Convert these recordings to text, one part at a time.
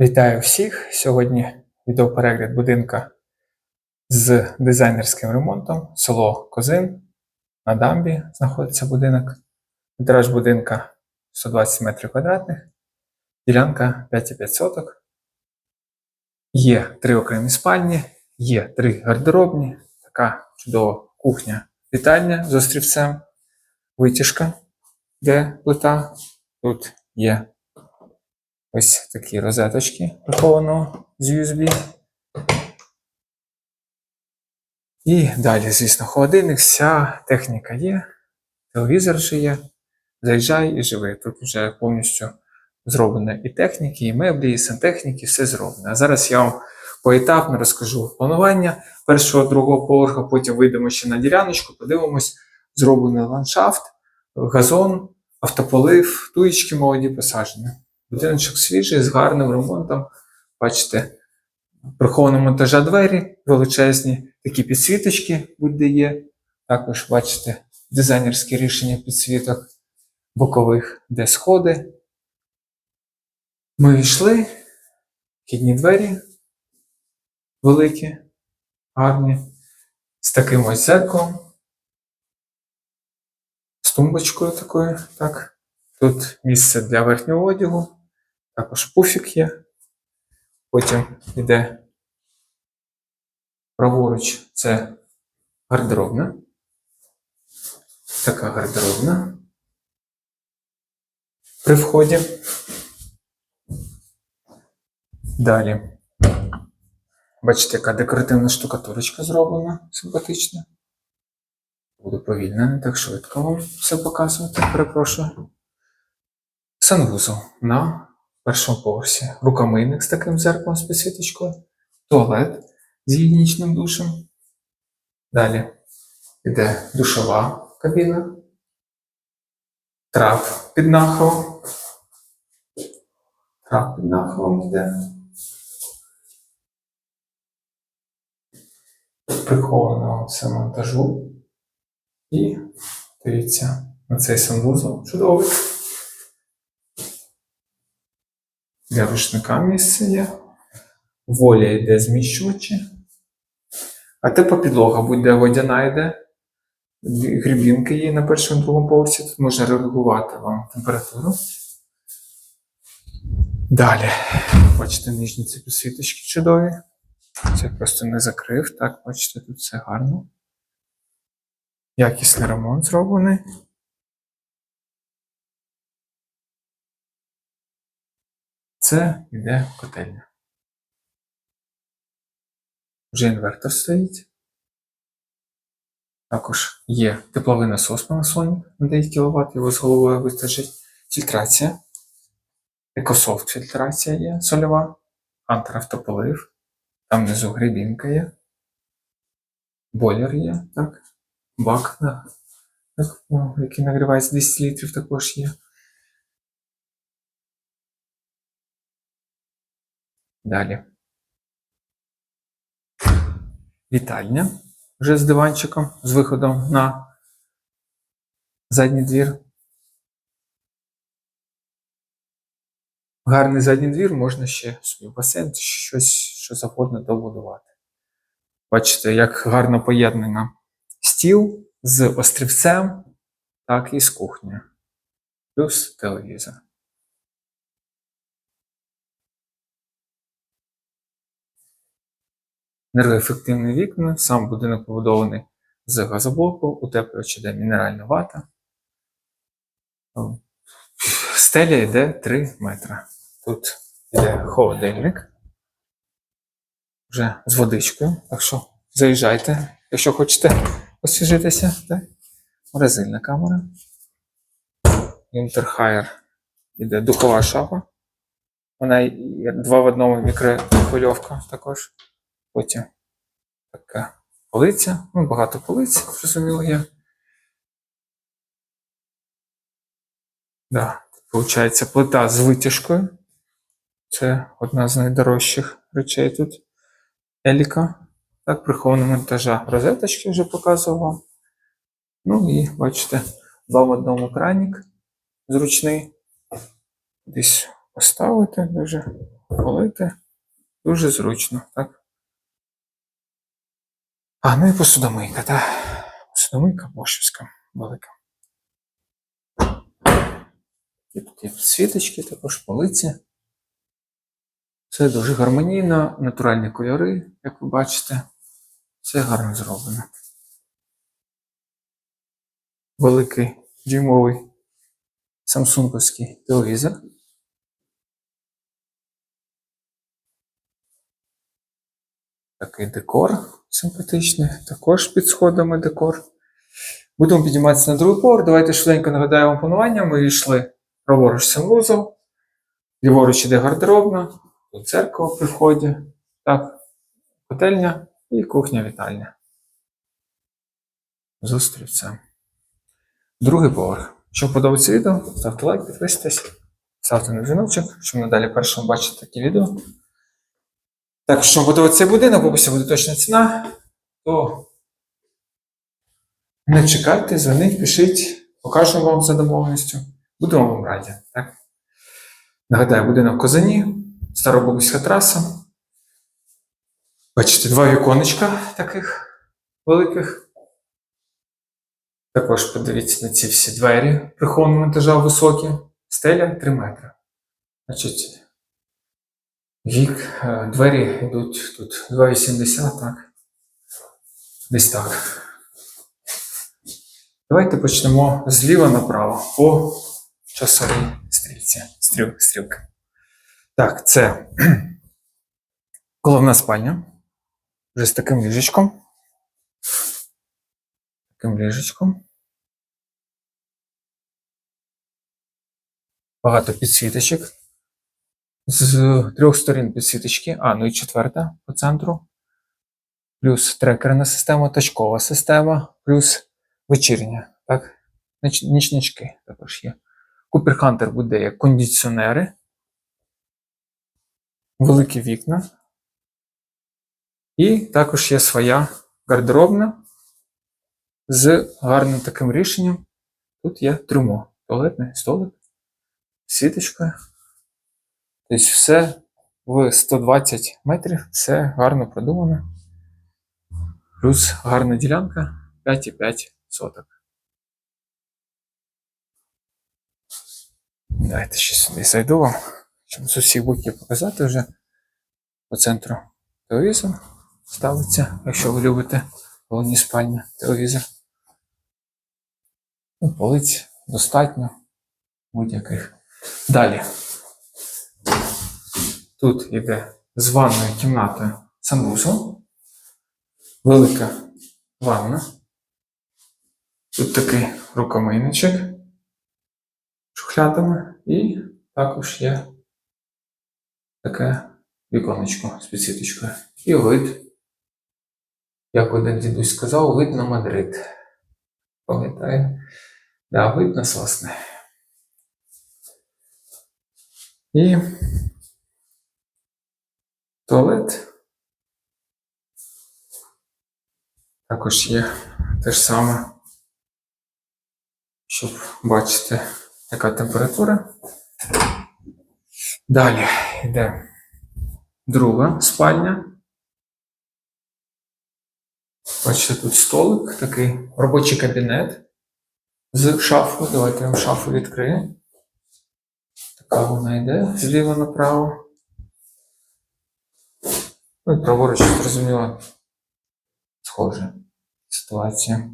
Вітаю всіх! Сьогодні відеоперегляд будинка з дизайнерським ремонтом. Село Козин. На дамбі знаходиться будинок. Метраж будинка 120 метрів квадратних, ділянка 5,5 соток. Є три окремі спальні, є три гардеробні, така чудова кухня, вітальня з острівцем, витяжка, де плита. Тут є Ось такі розеточки прихованого з USB. І далі, звісно, холодильник, вся техніка є, телевізор же є. Заїжджай і живи. Тут вже повністю зроблено і техніки, і меблі, і сантехніки, все зроблено. А зараз я вам поетапно розкажу планування першого, другого поверха, потім вийдемо ще на діляночку, подивимось, зроблений ландшафт, газон, автополив, туєчки молоді посаджені. Будиночок свіжий, з гарним ремонтом. Бачите, приховано монтажа двері, величезні такі підсвіточки будь-де є. Також бачите дизайнерське рішення підсвіток бокових, де сходи. Ми війшли, вхідні двері великі, гарні, з таким ось зеркалом, з тумбочкою такою, так. Тут місце для верхнього одягу, також пуфік є. Потім йде праворуч це гардеробна. Така гардеробна. При вході. Далі. Бачите, яка декоративна штукатурочка зроблена, симпатична. Буду повільно, не так швидко вам все показувати, перепрошую. Санвузол на першому поверсі. Рукомийник з таким зеркалом з підсвіточкою. Туалет з гігієнічним душем. Далі йде душова кабіна. Трап під нахилом. Трап під нахилом йде. Приховано все монтажу. І дивіться на цей санвузол. Чудовий. Для рушника місце є. Воля йде зміщувачі. А типа підлога буде водяна йде. Грібінки є на першому другому поверсі. Тут можна регулювати вам температуру. Далі. Бачите, нижні ці підсвіточки чудові. Це просто не закрив. Так, бачите, тут все гарно. Якісний ремонт зроблений. Це йде котельня. Вже інвертор стоїть. Також є тепловий насос Panasonic на 9 кВт, його з головою вистачить. Фільтрація. Екософт фільтрація є сольова, антиавтополив. Там внизу грибінка є. Бойлер є, так. Бак, на, ну, який нагрівається 200 літрів, також є. Далі. Вітальня вже з диванчиком, з виходом на задній двір. Гарний задній двір можна ще собі басейн, щось що завгодно добудувати. Бачите, як гарно поєднано стіл з острівцем, так і з кухнею. Плюс телевізор. Енергоефективні вікна, сам будинок побудований з газоблоку, утеплювач іде мінеральна вата. Стеля йде 3 метри. Тут йде холодильник. Вже з водичкою. Так що заїжджайте, якщо хочете освіжитися. Так? Морозильна камера. Інтерхайер іде духова шафа. Вона є два в одному мікрохвильовка також. Потім така полиця. Ну, багато полиць, зрозуміло є. Да, Получається плита з витяжкою. Це одна з найдорожчих речей тут. Еліка. Так, прихована монтажа розеточки вже показував. Ну і бачите, два в одному кранік зручний. Десь поставити, дуже полити. Дуже зручно, так? А, ну і посудомийка, так. Посудомийка Бошівська, велика. І тут є світочки, також полиці. Все дуже гармонійно, натуральні кольори, як ви бачите. Все гарно зроблено. Великий дюймовий самсунговський телевізор. Такий декор симпатичний, також під сходами декор. Будемо підніматися на другий поверх. Давайте швиденько нагадаю вам планування. Ми йшли праворуч санвузол, ліворуч іде гардеробна, дзеркало при вході, так, котельня і кухня-вітальня. Зустрічся. Другий поверх. Якщо подобається відео, ставте лайк, підписуйтесь, ставте на дзвіночок, щоб надалі першим бачити такі відео. Так, якщо подобається цей будинок, описі буде точна ціна, то не чекайте, дзвоніть, пишіть, покажемо вам за домовленістю. Будемо вам раді. Так? Нагадаю, будинок в Козані, Старобубська траса. Бачите, два віконечка таких великих. Також подивіться на ці всі двері прихованого монтажа високі. Стеля 3 метри. Значить, вік, е, двері йдуть тут 2,80, так? Десь так. Давайте почнемо зліва направо по часовій стрілці. Стріл, стрілки. Так, це головна спальня. Вже з таким ліжечком. Таким ліжечком. Багато підсвіточок. З трьох сторін підсвіточки. А, ну і четверта по центру. Плюс трекерна система, точкова система, плюс вечірня. Так? Ніч, нічнички також є. Купер Хантер буде як кондиціонери. Великі вікна. І також є своя гардеробна з гарним таким рішенням. Тут є трюмо, туалетний столик, сіточка. Тобто все в 120 метрів, все гарно продумано. Плюс гарна ділянка 5,5 соток. Давайте ще сюди зайду вам, щоб з усіх боків показати вже по центру телевізор ставиться, якщо ви любите головні спальні телевізор. Ну, полиць достатньо будь-яких. Далі. Тут іде з ванною кімнатою санвузол. Велика ванна. Тут такий рукомийничок шухлядами і також є таке віконечко з підсвіточкою. І вид, як один дідусь сказав, вид на Мадрид. Пам'ятаю? Да, вид на сосни. І туалет. Також є те ж саме, щоб бачити, яка температура. Далі йде друга спальня. Бачите, тут столик, такий робочий кабінет з шафою. Давайте я вам шафу відкрию. Така вона йде зліва направо. Ну і праворуч, зрозуміло, схожа ситуація.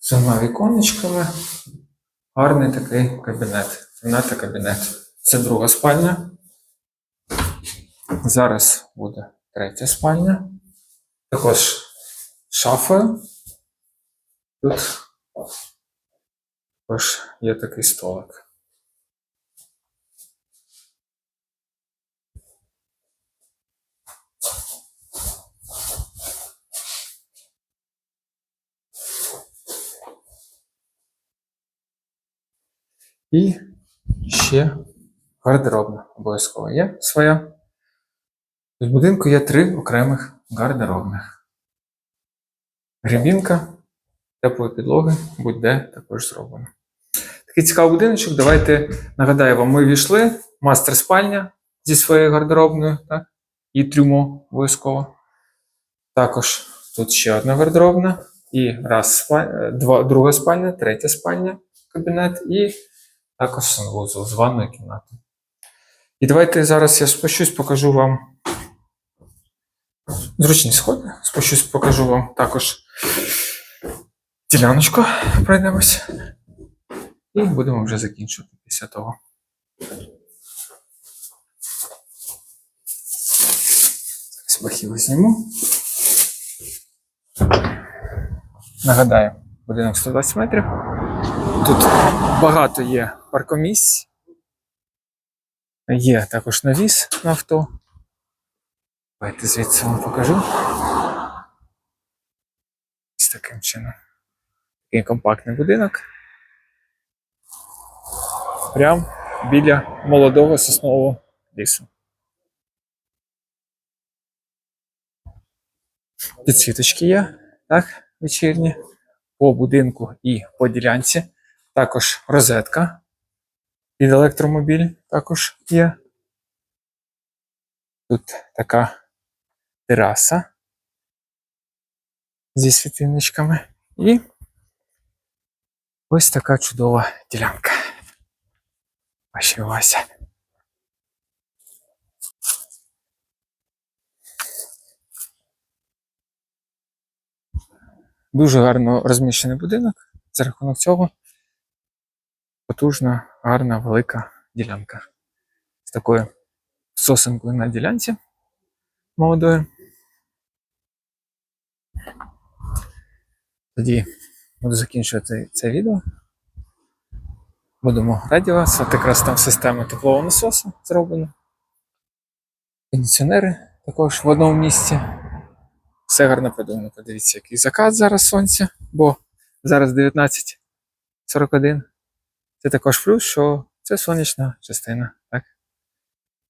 З двома віконечками. Гарний такий кабінет. Кімната кабінет. Це друга спальня. Зараз буде третя спальня. Також з. Тут також є такий столик. І ще гардеробна обов'язково є своя. В будинку є три окремих гардеробних. Грібінка, теплої підлоги, будь-де також зроблено. Такий цікавий будиночок. Давайте нагадаю вам, ми війшли. Мастер спальня зі своєю гардеробною, так? І трюмо обов'язково. Також тут ще одна гардеробна. І раз спальня, два, друга спальня, третя спальня, кабінет, і також санвузол з ванною кімнатою. І давайте зараз я спущусь, покажу вам зручні сходи. Спущусь, покажу вам також діляночку. Пройдемось. І будемо вже закінчувати після того. Бахіло зніму. Нагадаю, будинок 120 метрів. Тут багато є паркомісць. Є також навіс на авто. Давайте звідси вам покажу. Ось таким чином. Такий компактний будинок. Прям біля молодого соснового лісу. Підсвіточки є, так, вечірні. По будинку і по ділянці. Також розетка під електромобіль також є. Тут така тераса зі світильничками. І ось така чудова ділянка. Вашій увазі. Дуже гарно розміщений будинок. За рахунок цього потужна, гарна, велика ділянка. З такою сосенкою на ділянці молодою. Тоді буду закінчувати це відео. Будемо раді вас. Якраз там система теплового насосу зроблена. Кондиціонери також в одному місці. Все гарно придумано. Подивіться, який закат зараз сонця, бо зараз 19.41. Це також плюс, що це сонячна частина, так?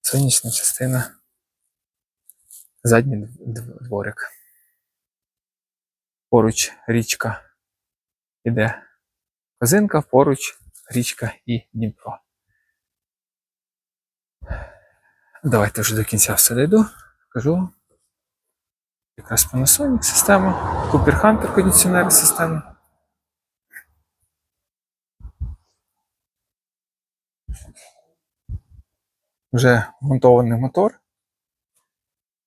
Сонячна частина. Задній дворик. Поруч річка іде Козинка, поруч річка і Дніпро. Давайте вже до кінця все дойду. Покажу. Якраз Panasonic система, Cooper Hunter кондиціонер система. Вже вмонтований мотор.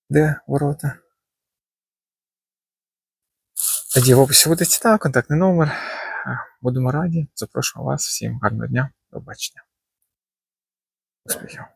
Де ворота? Тоді в описі буде ціна, контактний номер. Будемо раді. Запрошую вас. Всім гарного дня. До побачення. Успіхів.